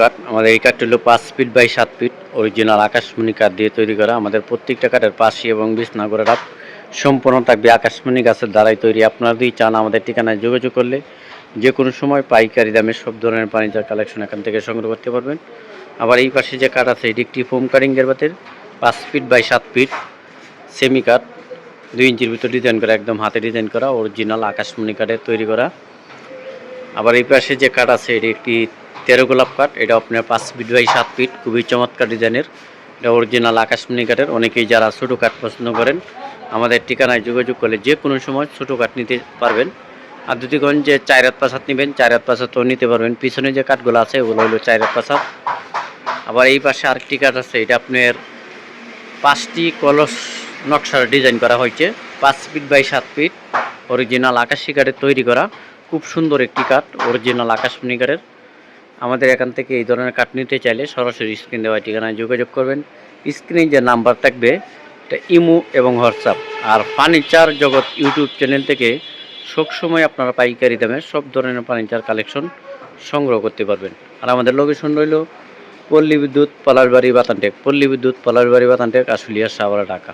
কাঠ, আমাদের এই কাঠটি হলো পাঁচ ফিট বাই সাত ফিট অরিজিনাল আকাশমণি কাঠ দিয়ে তৈরি করা। আমাদের প্রত্যেকটা কাঠের পাশে এবং বিছনা করে রাত সম্পূর্ণ থাকবে আকাশমণি গাছের দ্বারাই তৈরি। আপনারা যদি চান আমাদের ঠিকানায় যোগাযোগ করলে যে কোনো সময় পাইকারি দামে সব ধরনের ফার্নিচার কালেকশন এখান থেকে সংগ্রহ করতে পারবেন। আবার এই পাশে যে কাঠ আছে, এটি একটি ফোম কারিংয়ের বাতের, পাঁচ ফিট বাই সাত ফিট সেমি কাঠ দুই ইঞ্চির ভিতর ডিজাইন করা, একদম হাতে ডিজাইন করা অরিজিনাল আকাশমণি কাঠের তৈরি করা। আবার এই পাশে যে কাঠ আছে, এটি একটি তেরো গোলাপ কাঠ, এটা আপনার পাঁচ ফিট বাই সাত ফিট, খুবই চমৎকার ডিজাইনের। এটা অরিজিনাল আকাশমণি কাঠের অনেকেই যারা ছোটো কাঠ পছন্দ করেন, আমাদের ঠিকানায় যোগাযোগ করলে যে কোনো সময় ছোটো কাঠ নিতে পারবেন। আর যদি করেন যে হাত পাঁচাত নেবেন, চার হাত পাঁচাতও নিতে পারবেন। পিছনে যে কাঠগুলো আছে, ওগুলো হলো চার পাঁচাত আবার এই পাশে আরেকটি কাঠ আছে, এটা আপনার পাঁচটি কলস নকশার ডিজাইন করা হয়েছে। পাঁচ ফিট বাই সাত ফিট অরিজিনাল আকাশি কাঠের তৈরি করা। খুব সুন্দর একটি কাঠ অরিজিনাল আকাশমণি কাঠের আমাদের এখান থেকে এই ধরনের কাঠ নিতে চাইলে সরাসরি স্ক্রিন দেওয়া ঠিকানায় যোগাযোগ করবেন। স্ক্রিনে যে নাম্বার থাকবে, এটা ইমো এবং হোয়াটসঅ্যাপ। আর ফার্নিচার জগৎ ইউটিউব চ্যানেল থেকে সবসময় আপনারা পাইকারি দামে সব ধরনের ফার্নিচার কালেকশন সংগ্রহ করতে পারবেন। আর আমাদের লোকেশন রইল পল্লী বিদ্যুৎ পলাশবাড়ি বাতানটেক। পল্লী বিদ্যুৎ পলাশবাড়ি বাতানটেক, আশুলিয়া সাবরা ঢাকা।